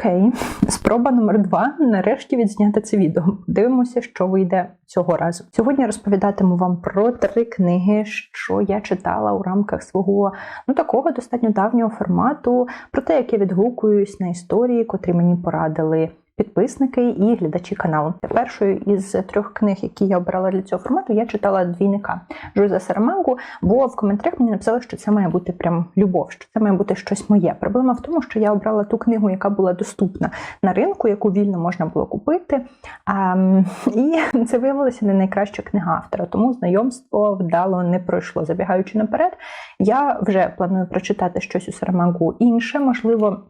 Окей, спроба номер два. Нарешті відзняти це відео. Дивимося, що вийде цього разу. Сьогодні розповідатиму вам про три книги, що я читала у рамках свого ну такого достатньо давнього формату, про те, як я відгукуюсь на історії, котрі мені порадили підписники і глядачі каналу. Першою із трьох книг, які я обрала для цього формату, я читала двійника Жуза Сарамангу, бо в коментарях мені написали, що це має бути прям любов, що це має бути щось моє. Проблема в тому, що я обрала ту книгу, яка була доступна на ринку, яку вільно можна було купити. А, і це виявилося не найкраща книга автора, тому знайомство вдало не пройшло. Забігаючи наперед, я вже планую прочитати щось у Сарамангу інше, можливо.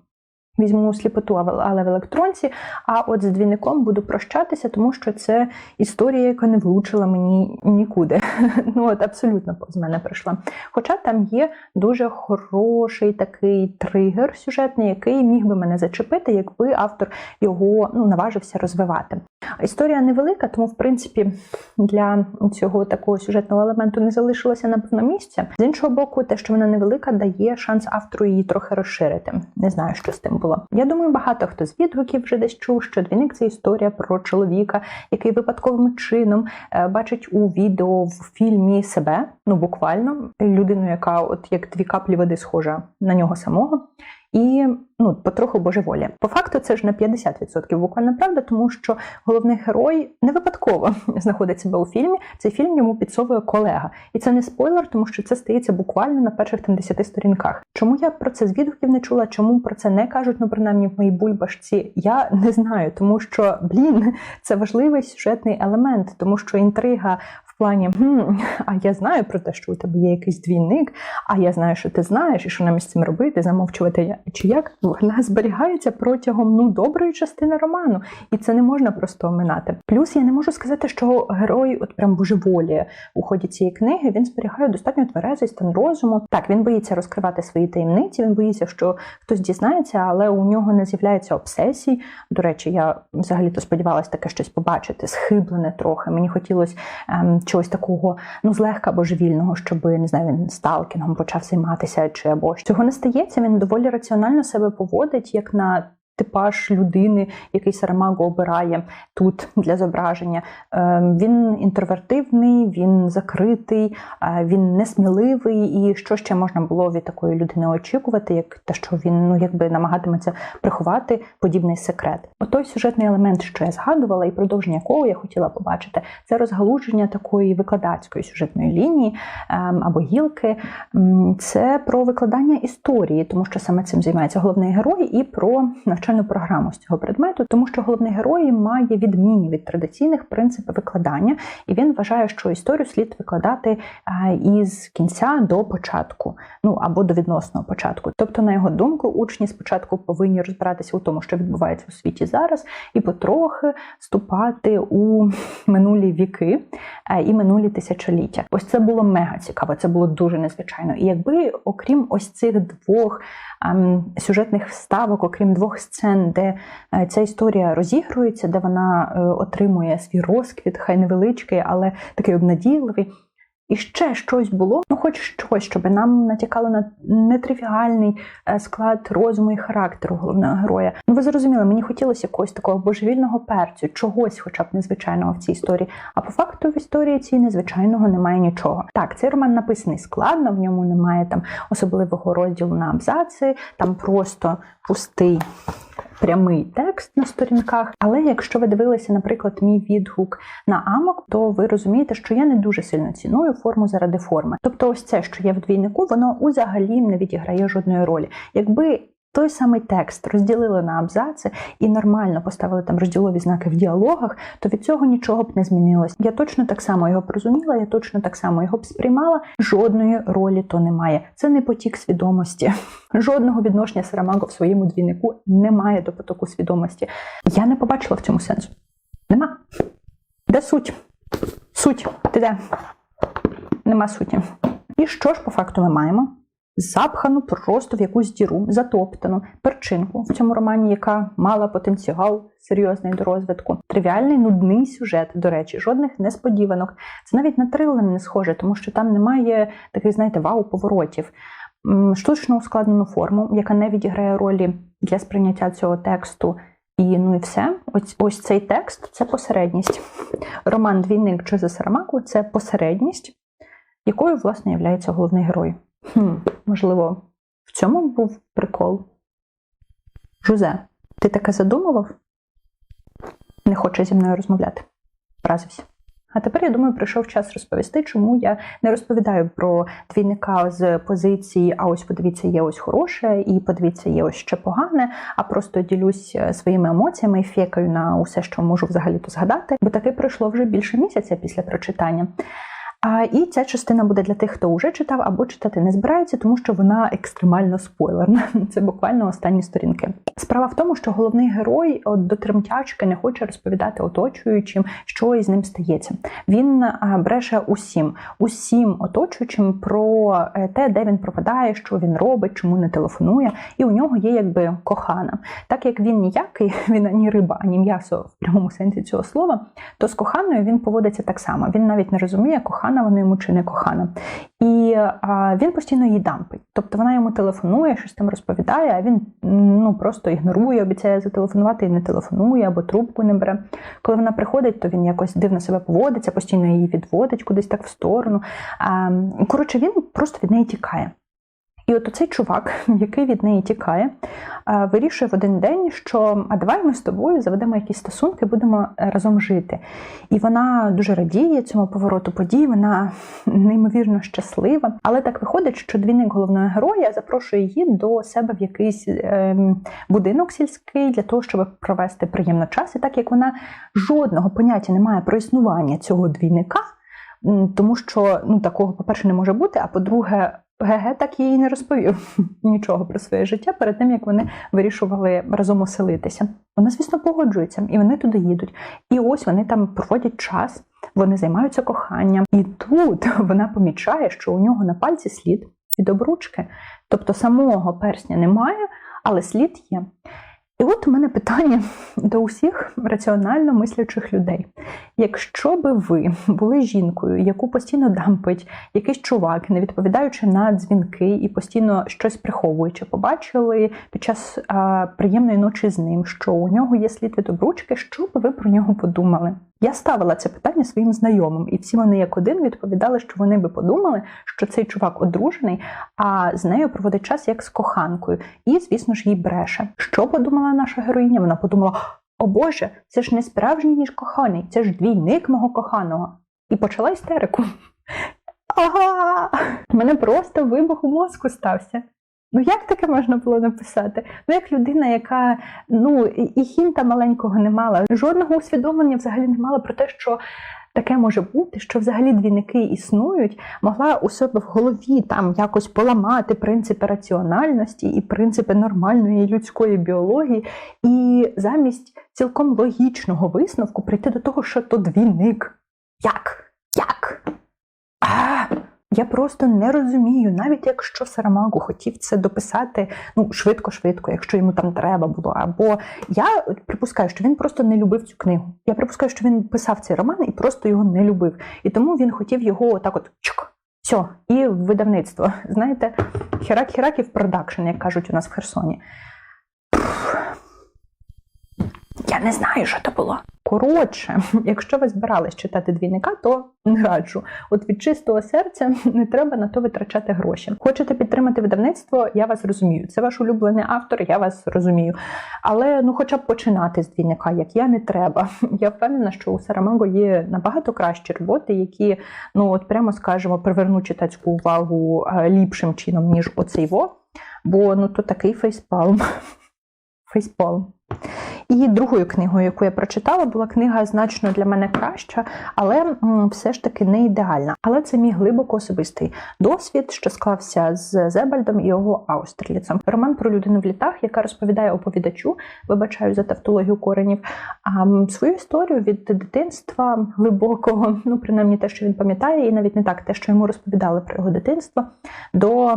Візьму сліпоту, але в електронці. А от з двійником буду прощатися, тому що це історія, яка не влучила мені нікуди. Ну от абсолютно з мене прийшла. Хоча там є дуже хороший такий тригер сюжетний, який міг би мене зачепити, якби автор його ну, наважився розвивати. Історія невелика, тому в принципі для цього такого сюжетного елементу не залишилося напевно місця. З іншого боку, те, що вона невелика, дає шанс автору її трохи розширити. Не знаю, що з тим було. Я думаю, багато хто з відгуків вже десь чув, що двійник це історія про чоловіка, який випадковим чином е, бачить у відео в фільмі себе, ну буквально людину, яка, от як дві каплі води, схожа на нього самого і ну потроху божеволі. По факту це ж на 50% буквально правда, тому що головний герой не випадково знаходить себе у фільмі. Цей фільм йому підсовує колега, і це не спойлер, тому що це стається буквально на перших там 10 сторінках. Чому я про це з відгуків не чула? Чому про це не кажуть? Ну принаймні в моїй бульбашці? Я не знаю, тому що блін, це важливий сюжетний елемент, тому що інтрига плані, хм, а я знаю про те, що у тебе є якийсь двійник, а я знаю, що ти знаєш, і що нам із цим робити, замовчувати чи як вона зберігається протягом ну доброї частини роману, і це не можна просто оминати. Плюс я не можу сказати, що герой, от прям божеволіє у ході цієї книги, він зберігає достатньо тверезий стан розуму. Так, він боїться розкривати свої таємниці, він боїться, що хтось дізнається, але у нього не з'являється обсесій. До речі, я взагалі то сподівалася таке щось побачити, схиблене трохи. Мені хотілося ем, чогось такого ну злегка божевільного, щоб не знаю, він сталкінгом почав займатися чи або цього не стається. Він доволі раціонально себе поводить як на типаж людини, який Сарамаго обирає тут для зображення. Ем, він інтровертивний, він закритий, е, він несміливий. І що ще можна було від такої людини очікувати, як те, що він ну якби намагатиметься приховати подібний секрет. Отой сюжетний елемент, що я згадувала, і продовження якого я хотіла побачити, це розгалуження такої викладацької сюжетної лінії ем, або гілки. Це про викладання історії, тому що саме цим займається головний герой, і про навчання навчальну програму з цього предмету, тому що головний герой має відмінні від традиційних принципів викладання, і він вважає, що історію слід викладати із кінця до початку, ну або до відносного початку. Тобто, на його думку, учні спочатку повинні розбиратися у тому, що відбувається у світі зараз, і потрохи вступати у минулі віки і минулі тисячоліття. Ось це було мега цікаво, це було дуже незвичайно. І якби, окрім ось цих двох сюжетних вставок, окрім двох сцен, де е, ця історія розігрується, де вона е, отримує свій розквіт, хай невеличкий, але такий обнадійливий. І ще щось було, ну хоч щось, щоб нам натякало на нетривіальний е, склад розуму і характеру головного героя. Ну ви зрозуміли, мені хотілося якогось такого божевільного перцю, чогось, хоча б незвичайного в цій історії. А по факту в історії цій незвичайного немає нічого. Так, цей роман написаний складно, в ньому немає там особливого розділу на абзаци, там просто пустий прямий текст на сторінках. Але якщо ви дивилися, наприклад, мій відгук на амок, то ви розумієте, що я не дуже сильно ціную форму заради форми. Тобто, ось це, що є в двійнику, воно узагалі не відіграє жодної ролі. Якби той самий текст розділили на абзаци і нормально поставили там розділові знаки в діалогах, то від цього нічого б не змінилось. Я точно так само його порозуміла, я точно так само його б сприймала. Жодної ролі то немає. Це не потік свідомості. Жодного відношення Сарамаго в своєму двійнику немає до потоку свідомості. Я не побачила в цьому сенсу. Нема. Де суть? Суть, ти де? Нема суті. І що ж по факту ми маємо? запхану просто в якусь діру, затоптану перчинку в цьому романі, яка мала потенціал серйозний до розвитку. Тривіальний нудний сюжет, до речі, жодних несподіванок. Це навіть на трилер не схоже, тому що там немає таких, знаєте, вау-поворотів. штучно ускладнену форму, яка не відіграє ролі для сприйняття цього тексту. І ну і все. Ось ось цей текст це посередність. Роман Двійник Джозе Сарамаку це посередність, якою, власне, є головний герой. Хм, Можливо, в цьому був прикол. Жузе, ти таке задумував? Не хоче зі мною розмовляти. Вразився. А тепер, я думаю, прийшов час розповісти, чому я не розповідаю про двійника з позиції, а ось подивіться, є ось хороше, і подивіться, є ось ще погане, а просто ділюсь е, своїми емоціями і фєкаю на усе, що можу взагалі-то згадати, бо таки пройшло вже більше місяця після прочитання. А, І ця частина буде для тих, хто вже читав або читати не збирається, тому що вона екстремально спойлерна. Це буквально останні сторінки. Справа в тому, що головний герой от, до тремтячки не хоче розповідати оточуючим, що із ним стається. Він бреше усім, усім оточуючим про е, те, де він пропадає, що він робить, чому не телефонує, і у нього є якби кохана. Так як він ніякий, він ані риба, ані м'ясо в прямому сенсі цього слова, то з коханою він поводиться так само. Він навіть не розуміє, кохана кохана вона йому чи не кохана. І а, він постійно її дампить. Тобто вона йому телефонує, щось там розповідає, а він ну просто ігнорує, обіцяє зателефонувати і не телефонує або трубку не бере. Коли вона приходить, то він якось дивно себе поводиться, постійно її відводить кудись так в сторону. А, Коротше, він просто від неї тікає. І от оцей чувак, який від неї тікає, вирішує в один день, що а давай ми з тобою заведемо якісь стосунки, будемо разом жити. І вона дуже радіє цьому повороту подій, вона неймовірно щаслива. Але так виходить, що двійник головного героя запрошує її до себе в якийсь ем, будинок сільський для того, щоб провести приємно час. І так як вона жодного поняття не має про існування цього двійника. Тому що ну такого, по-перше, не може бути. А по-друге, ГГ так їй не розповів нічого про своє життя перед тим, як вони вирішували разом оселитися. Вона, звісно, погоджується, і вони туди їдуть. І ось вони там проводять час, вони займаються коханням. І тут вона помічає, що у нього на пальці слід від обручки. Тобто самого персня немає, але слід є. І от у мене питання до усіх раціонально мислячих людей. Якщо би ви були жінкою, яку постійно дампить якийсь чувак, не відповідаючи на дзвінки і постійно щось приховуючи, побачили під час а, приємної ночі з ним, що у нього є слід від обручки, що би ви про нього подумали? Я ставила це питання своїм знайомим, і всі вони як один відповідали, що вони би подумали, що цей чувак одружений, а з нею проводить час як з коханкою. І, звісно ж, їй бреше. Що подумала наша героїня? Вона подумала: о Боже, це ж не справжній ніж коханий, це ж двійник мого коханого. І почала істерику. Ага! У мене просто вибух у мозку стався. Ну, як таке можна було написати? Ну, як людина, яка ну і хінта маленького не мала, жодного усвідомлення взагалі не мала про те, що таке може бути, що взагалі двійники існують, могла у себе в голові там якось поламати принципи раціональності і принципи нормальної людської біології, і замість цілком логічного висновку прийти до того, що то двійник. Як? Я просто не розумію, навіть якщо Сарамагу хотів це дописати ну швидко-швидко, якщо йому там треба було. Або я припускаю, що він просто не любив цю книгу. Я припускаю, що він писав цей роман і просто його не любив. І тому він хотів його так от чук, все, і в видавництво. Знаєте, херак-херак і в продакшн, як кажуть у нас в Херсоні. Я не знаю, що це було. Коротше, якщо ви збирались читати двійника, то не раджу. От від чистого серця не треба на то витрачати гроші. Хочете підтримати видавництво? Я вас розумію. Це ваш улюблений автор, я вас розумію. Але ну, хоча б починати з двійника, як я не треба. Я впевнена, що у Сарамаго є набагато кращі роботи, які, ну от прямо скажемо, привернуть читацьку увагу ліпшим чином, ніж оцей во. Бо ну то такий фейспалм. Фейспалм. І другою книгою, яку я прочитала, була книга значно для мене краща, але все ж таки не ідеальна. Але це мій глибоко особистий досвід, що склався з Зебальдом і його Аустерліцем. Роман про людину в літах, яка розповідає оповідачу, вибачаю за тавтологію коренів, а свою історію від дитинства глибокого, ну принаймні те, що він пам'ятає, і навіть не так те, що йому розповідали про його дитинство, до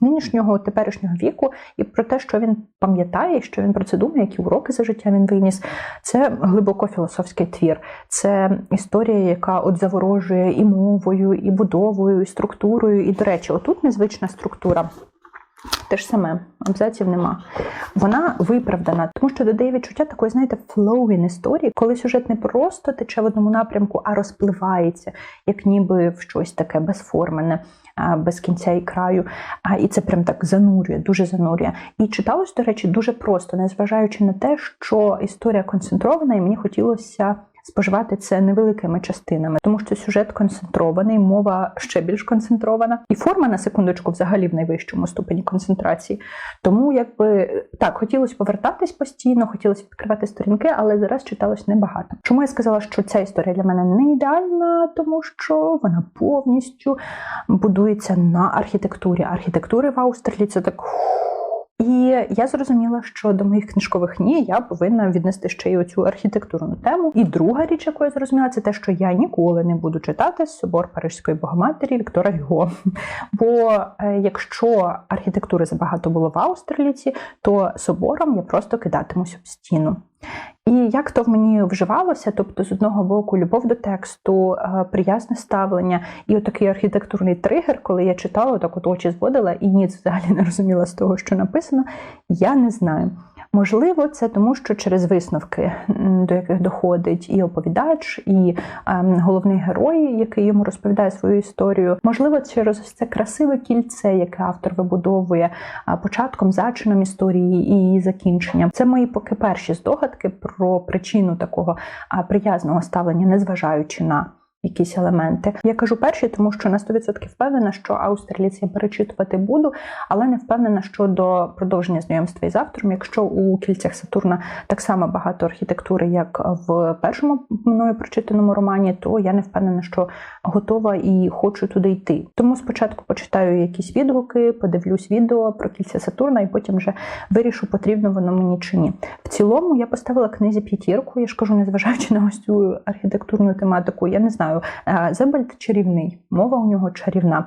нинішнього теперішнього віку, і про те, що він пам'ятає, що він про це думає, які уроки за життя він виніс. Це глибоко філософський твір. Це історія, яка от заворожує і мовою, і будовою, і структурою. І, до речі, отут незвична структура. Те ж саме, абзаців нема. Вона виправдана, тому що додає відчуття такої, знаєте, flowing історії, коли сюжет не просто тече в одному напрямку, а розпливається, як ніби в щось таке безформене, без кінця і краю. І це прям так занурює, дуже занурює. І читалось, до речі, дуже просто, незважаючи на те, що історія концентрована, і мені хотілося. Споживати це невеликими частинами, тому що сюжет концентрований, мова ще більш концентрована, і форма на секундочку взагалі в найвищому ступені концентрації. Тому, якби так, хотілося повертатись постійно, хотілося відкривати сторінки, але зараз читалось небагато. Чому я сказала, що ця історія для мене не ідеальна, тому що вона повністю будується на архітектурі. Архітектури в Аустерлі це так. І я зрозуміла, що до моїх книжкових ні я повинна віднести ще й оцю архітектурну тему. І друга річ, яку я зрозуміла, це те, що я ніколи не буду читати собор Парижської богоматері Віктора Гюго. Бо е, якщо архітектури забагато було в Аустерліці, то собором я просто кидатимусь об стіну. І як то в мені вживалося, тобто з одного боку любов до тексту, е, приязне ставлення і отакий архітектурний тригер, коли я читала, так от очі зводила і ніц взагалі не розуміла з того, що написано, я не знаю. Можливо, це тому, що через висновки, до яких доходить і оповідач, і ем, головний герой, який йому розповідає свою історію. Можливо, через це красиве кільце, яке автор вибудовує початком, зачином історії і її закінченням. Це мої поки перші здогадки про причину такого приязного ставлення, незважаючи на якісь елементи. Я кажу перші, тому що на 100% впевнена, що Аустерліц я перечитувати буду, але не впевнена щодо продовження знайомства із автором. Якщо у кільцях Сатурна так само багато архітектури, як в першому мною прочитаному романі, то я не впевнена, що готова і хочу туди йти. Тому спочатку почитаю якісь відгуки, подивлюсь відео про кільця Сатурна, і потім вже вирішу, потрібно воно мені чи ні. В цілому я поставила книзі п'ятірку. Я ж кажу, незважаючи на ось цю архітектурну тематику, я не знаю. Зебальд чарівний, мова у нього чарівна.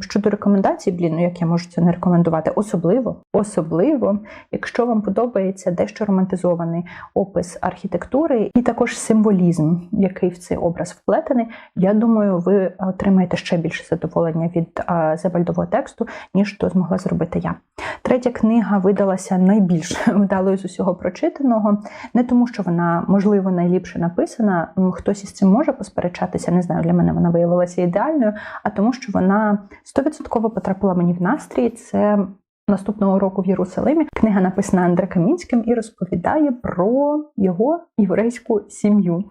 Щодо рекомендацій, блін, ну як я можу це не рекомендувати? Особливо, особливо, якщо вам подобається дещо романтизований опис архітектури і також символізм, який в цей образ вплетений, я думаю, ви отримаєте ще більше задоволення від Зебальдового тексту, ніж то змогла зробити я. Третя книга видалася найбільш вдалою з усього прочитаного, не тому, що вона, можливо, найліпше написана, хтось із цим може посперечатися, не знаю, для мене вона виявилася ідеальною, а тому, що вона стовідсотково потрапила мені в настрій. Це Наступного року в Єрусалимі книга написана Андре Камінським і розповідає про його єврейську сім'ю.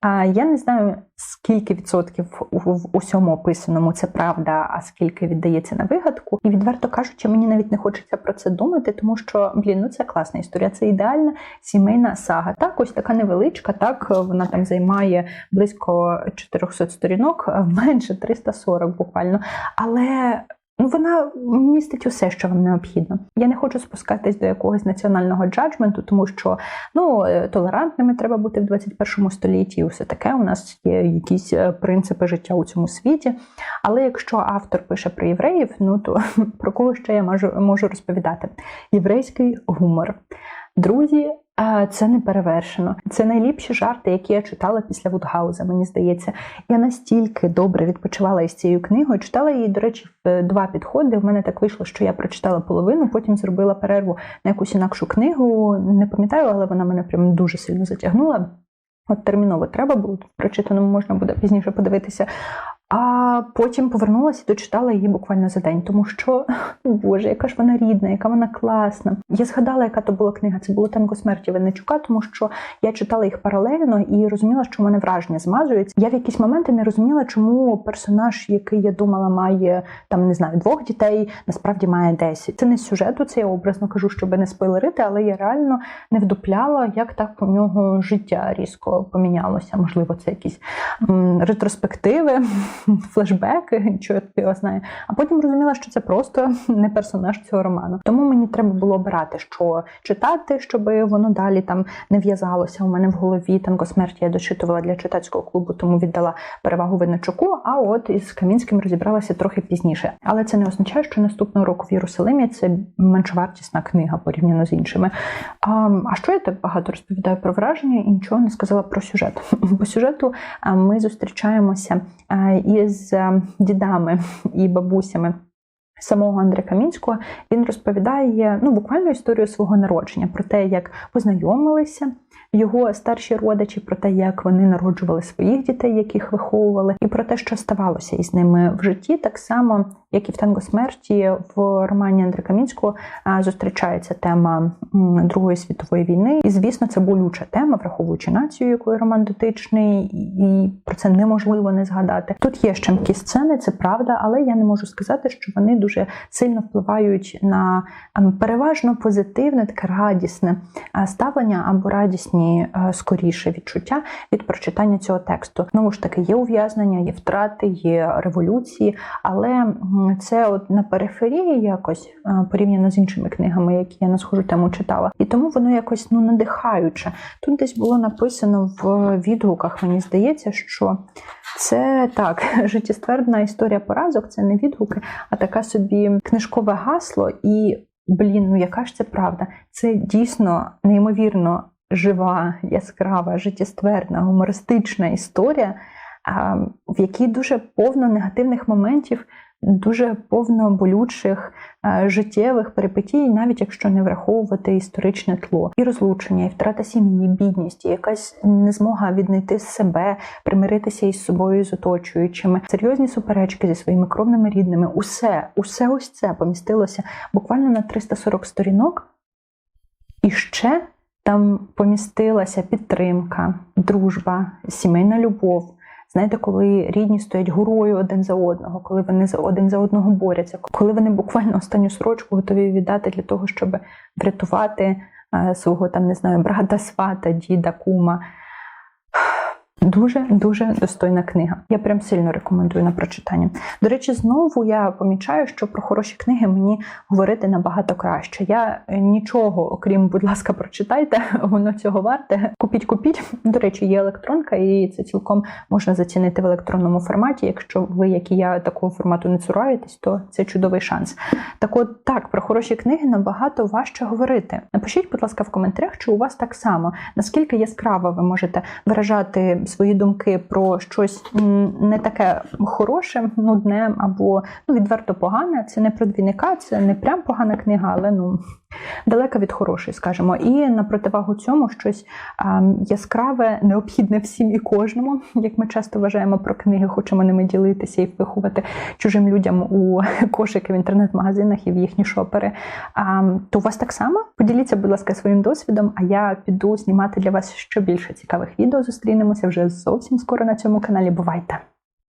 А я не знаю, скільки відсотків в усьому описаному це правда, а скільки віддається на вигадку. І відверто кажучи, мені навіть не хочеться про це думати, тому що блін, ну це класна історія. Це ідеальна сімейна сага. Так, ось така невеличка. Так вона там займає близько 400 сторінок, менше 340 буквально. Але вона містить усе, що вам необхідно. Я не хочу спускатись до якогось національного джаджменту, тому що ну толерантними треба бути в 21 столітті, і все таке. У нас є якісь е, принципи життя у цьому світі. Але якщо автор пише про євреїв, ну то про кого ще я можу, можу розповідати? Єврейський гумор. Друзі, це не перевершено. Це найліпші жарти, які я читала після Вудгауза. Мені здається, я настільки добре відпочивала із цією книгою. Читала її, до речі, в два підходи. У мене так вийшло, що я прочитала половину, потім зробила перерву на якусь інакшу книгу. Не пам'ятаю, але вона мене прям дуже сильно затягнула. От терміново треба було прочитаному можна буде пізніше подивитися. А потім повернулася і дочитала її буквально за день, тому що Боже, яка ж вона рідна, яка вона класна. Я згадала, яка то була книга. Це було танго смерті Винничука, тому що я читала їх паралельно і розуміла, що в мене враження змазується. Я в якісь моменти не розуміла, чому персонаж, який я думала, має там не знаю двох дітей, насправді має десять. Це не сюжету, це я образно кажу, щоб не спойлерити, але я реально не вдупляла, як так у нього життя різко помінялося. Можливо, це якісь м, ретроспективи. флешбеки, чорт його знає. А потім розуміла, що це просто не персонаж цього роману. Тому мені треба було обирати, що читати, щоб воно далі там не в'язалося. У мене в голові танко смерті я дочитувала для читацького клубу, тому віддала перевагу Винничуку. А от із Камінським розібралася трохи пізніше. Але це не означає, що наступного року в Єрусалимі це меншовартісна книга порівняно з іншими. А, а що я так багато розповідаю про враження і нічого не сказала про сюжет? По сюжету ми зустрічаємося із дідами і бабусями. Самого Андрея Камінського він розповідає ну буквально історію свого народження про те, як познайомилися його старші родичі, про те, як вони народжували своїх дітей, яких виховували, і про те, що ставалося із ними в житті, так само як і в танго смерті в романі Андрея Камінського зустрічається тема Другої світової війни. І звісно, це болюча тема, враховуючи націю, якою роман дотичний, і про це неможливо не згадати. Тут є ще щемкі сцени, це правда, але я не можу сказати, що вони дуже сильно впливають на переважно позитивне, таке радісне ставлення або радісні скоріше відчуття від прочитання цього тексту. Знову ж таки, є ув'язнення, є втрати, є революції, але це от на периферії якось порівняно з іншими книгами, які я на схожу тему читала, і тому воно якось ну надихаюче. Тут десь було написано в відгуках, мені здається, що це так, життєствердна історія поразок, це не відгуки, а така собі книжкове гасло. І блін, ну яка ж це правда? Це дійсно неймовірно жива, яскрава, життєстверна, гумористична історія, в якій дуже повно негативних моментів дуже повно болючих е, життєвих перипетій, навіть якщо не враховувати історичне тло, і розлучення, і втрата сім'ї, і бідність, і якась незмога віднайти себе, примиритися із собою, з оточуючими, серйозні суперечки зі своїми кровними рідними. Усе, усе ось це помістилося буквально на 340 сторінок. І ще там помістилася підтримка, дружба, сімейна любов. Знаєте, коли рідні стоять горою один за одного, коли вони один за одного борються, коли вони буквально останню сорочку готові віддати для того, щоб врятувати е, свого там не знаю брата, свата, діда, кума. Дуже дуже достойна книга. Я прям сильно рекомендую на прочитання. До речі, знову я помічаю, що про хороші книги мені говорити набагато краще. Я нічого, окрім, будь ласка, прочитайте, воно цього варте. Купіть, купіть. До речі, є електронка, і це цілком можна зацінити в електронному форматі. Якщо ви, як і я, такого формату не цураєтесь, то це чудовий шанс. Так, от так, про хороші книги набагато важче говорити. Напишіть, будь ласка, в коментарях, чи у вас так само, наскільки яскраво ви можете виражати свої думки про щось не таке хороше, нудне або ну, відверто погане. Це не про двійника, це не прям погана книга, але ну далека від хорошої, скажімо. І на противагу цьому щось яскраве, необхідне всім і кожному, як ми часто вважаємо про книги, хочемо ними ділитися і впихувати чужим людям у кошики в інтернет-магазинах і в їхні шопери. То у вас так само? Поділіться, будь ласка, своїм досвідом, а я піду знімати для вас ще більше цікавих відео. Зустрінемося вже зовсім скоро на цьому каналі. Бувайте!